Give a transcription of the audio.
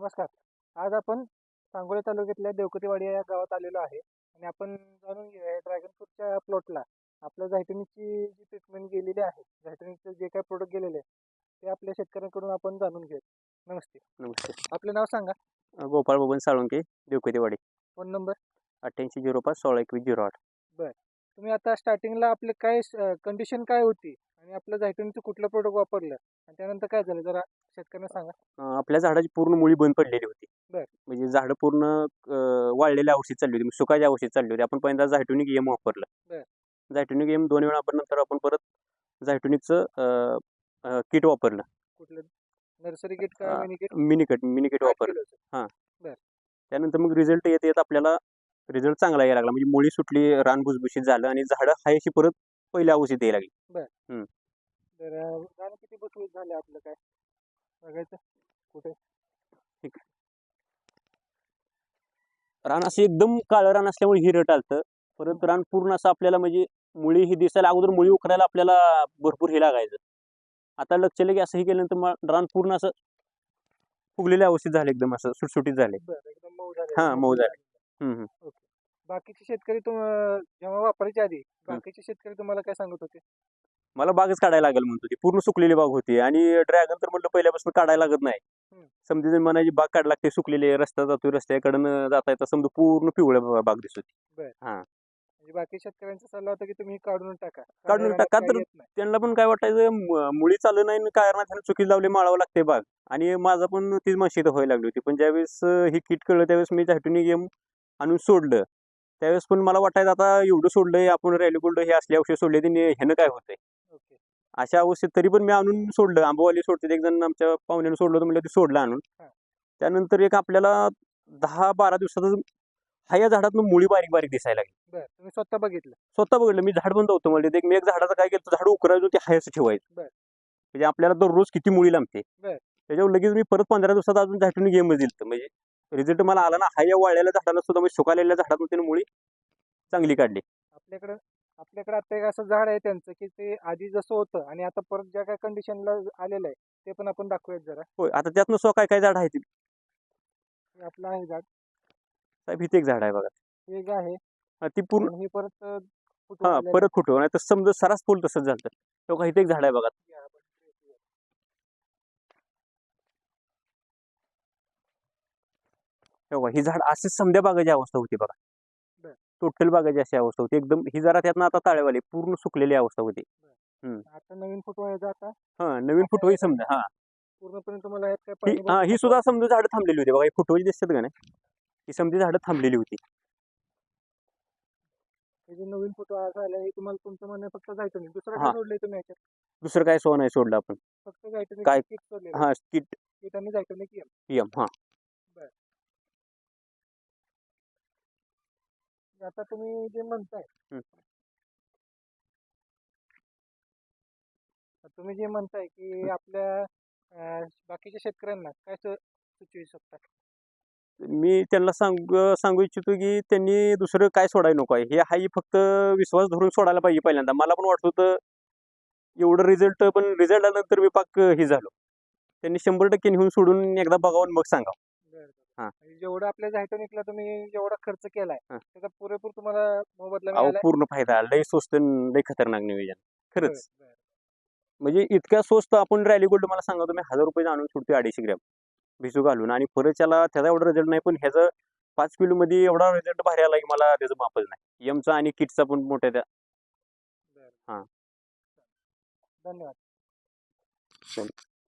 नमस्कार. आज आपण सांगोला तालुक्यातल्या देवकतीवाडी या गावात आलेलो आहे आणि आपण जाणून घेऊया ड्रॅगन फ्रूटच्या प्लॉटला आपल्या झायटनिकची जी ट्रीटमेंट गेलेली आहे झायटनिकचं जे काही प्रोडक्ट गेलेले आहे ते आपल्या शेतकऱ्यांकडून आपण जाणून घेऊया. नमस्ते. नमस्ते. आपलं नाव सांगा. गोपाळ बबन साळुंके देवकतेवाडी. फोन नंबर अठ्ठ्याऐंशी झिरो पाच सोळा एकवीस झिरो आठ. तुम्ही आता स्टार्टिंगला आपले काय कंडिशन काय होती? आणि आपलं झायटनिकचं कुठलं प्रोडक्ट वापरलं? आणि त्यानंतर काय झालं? जरा शेतकऱ्यांना सांगा. अ, आपल्या झाडाची पूर्ण मुळी बंद पडलेली होती. बर. म्हणजे झाडं पूर्ण अ, वाळलेल्या औषध चालली होती. सुकायची औषध चालली होती. आपण पहिल्यांदा झायटोनिक एम वापरलं. बर. झायटोनिक एम दोन वेळा आपण नंतर आपण परत झायटोनिकचं किट वापरलं. कुठलं? नर्सरी किट का mini kit mini kit mini kit वापरलं. त्यानंतर मग रिझल्ट येत येत आपल्याला रिझल्ट चांगला यायला लागला. म्हणजे मुळी सुटली रान भुसभुशीत झालं आणि झाडं हायशी परत पहिल्या औषध यायला लागली. तर अं, किती झाले आपलं काय? बघायचं. कुठे? रान असं एकदम काळं रान असल्यामुळे हिरट आलतं परत रान पूर्ण असं आपल्याला म्हणजे मुळी ही दिसायला अगोदर मुळी उकरायला आपल्याला भरपूर हे लागायचं. आता लक्ष की असं हे केल्यानंतर रान पूर्ण असं फुगलेल्या अवस्थेत झाले एकदम असं सुटसुटीत झाले. बरं एकदम मऊ झाले. हा, मऊ झाले. हम्म, हम्म. बाकीचे शेतकरी तुम जेव्हा वापरायच्या आधी बाकीचे शेतकरी तुम्हाला काय सांगत होते? मला बागच काढायला लागेल म्हणतो ती पूर्ण सुकलेली बाग होती आणि ड्रॅगन तर म्हटलं पहिल्यापासून काढायला लागत नाही. समजा म्हणायची बाग काढ लागते सुकलेली रस्ता जातोय रस्त्याकडनं जाता येतं समजा पूर्ण पिवळ्या बाग दिसत होती. म्हणजे बाकी शेतकऱ्यांचा सल्ला होता की तुम्ही काढून टाका. काढून टाका. तर-. त्यांना पण काय वाटायचं मुळी चालू नाही त्याला चुकी लावली माळावं लागते बाग. आणि माझा पण तीच मानशी व्हायला लागली होती. पण ज्यावेळेस ही किट कळलं त्यावेळेस मी झायटोनिक गेम आणून सोडलं. त्यावेळेस पण मला वाटायचं आता एवढं सोडलंय आपण रॅली गोल्ड हे असले औषध सोडले त्यांनी ह्यानं काय होतंय? अशा अवस्थेत तरी पण मी आणून सोडलं. आंबोवाली सोडते एक जण आमच्या पाहुण्यानं सोडलं होतं म्हणजे ते सोडलं आणून. त्यानंतर एक आपल्याला दहा बारा दिवसातच हा या झाडातून मुळी बारीक बारीक दिसायला लागली. तुम्ही स्वतः बघितलं? स्वतः बघितलं. मी झाड बंद होतं म्हणजे एक मी एक झाडाचं काय केलं झाड उकरायचं ते हायच ठेवायचं. म्हणजे आपल्याला दररोज किती मुळी लांबते. त्याच्यावर लगेच मी परत पंधरा दिवसात अजून झाटून गेम दिलं म्हणजे रिझल्ट मला आला ना हा या वाळलेल्या झाडाला सुद्धा म्हणजे सुकालेल्या झाडातून त्याने मुळी चांगली काढली. आपल्याकडं आपल्याकडे आता एक असं झाड आहे त्यांचं की ते आधी जसं होतं आणि आता परत ज्या काय कंडिशनला आलेलं आहे ते पण आपण दाखवूयात जरा. होय आता त्यातनं स्व काय काय झाड आहे ती? हे आपलं आहे झाड. साहेब इथे एक झाड आहे बघा. हे एक आहे. हा, ती पूर्ण आणि हे परत अं, फुटून हा आलेलं परत फुटव नाही तर समजा सरास फुल तसंच झालं तेव्हा इथे एक झाड आहे बघा. आहे. तेव्हा ही झाड अशीच समध्या बागाची अवस्था होती बघा. टोटल बागाची अशी अवस्था होती. एकदम ही जरा त्यातनं आता ताळेवाली पूर्ण सुकलेली अवस्था होती. आता नवीन फुटवायचं आता? हा नवीन फुटवही समजा हा. पूर्णपणे तुम्हाला ही सुद्धा समजा झाडं थांबलेली होती बघा. ही फुटवाची दिसतात का नाही? ही समजी झाडं थांबलेली होती. हे नवीन फोटो हे तुम्हाला तुमचं म्हणणं फक्त जायचं नाही. दुसरं सोडलंय तुम्ही याच्यात? दुसरं काय सोय नाही सोडलं आपण. फक्त जायचं काय? हा किट. किट आणि जायचं नाही यम हा. आता तुम्ही जे म्हणताय. हं. तुम्ही जे म्हणताय की आपल्या अं, बाकीच्या शेतकऱ्यांना काय सु- सुचवू शकता? मी त्यांना सांग सांगू इच्छितो की त्यांनी दुसरं काय सोडायला नको आहे. हे हाही फक्त विश्वास धरून सोडायला पाहिजे पहिल्यांदा. मला पण वाटत होतं एवढं रिझल्ट पण रिझल्ट आल्यानंतर मी पाक हे झालो. त्यांनी शंभर टक्के नेऊन सोडून एकदा बघावं मग सांगा बरं, बरं. हा. म्हणजे जेवढं आपल्या झायटोनिकला तुम्ही जेवढा खर्च केलाय हा. त्याचा पुरेपूर तुम्हाला मोबदला अहो मिळालाय पूर्ण फायदा लय स्वस्त आणि लय खतरनाक नियोजन खरंच बरं, बरं. म्हणजे इतक्या स्वस्त आपण रॅली गोल्ड मला सांगा तुम्ही हजार रुपये आणून सोडतो अडीचशे ग्रॅम भिजू घालून आणि परत त्याला त्याचा एवढा रिझल्ट नाही पण ह्याचं पाच किलो मध्ये एवढा रिझल्ट भारी आला की मला त्याचं मापच नाही यमचा आणि किटचा पण मोठ्या त्या. हा. धन्यवाद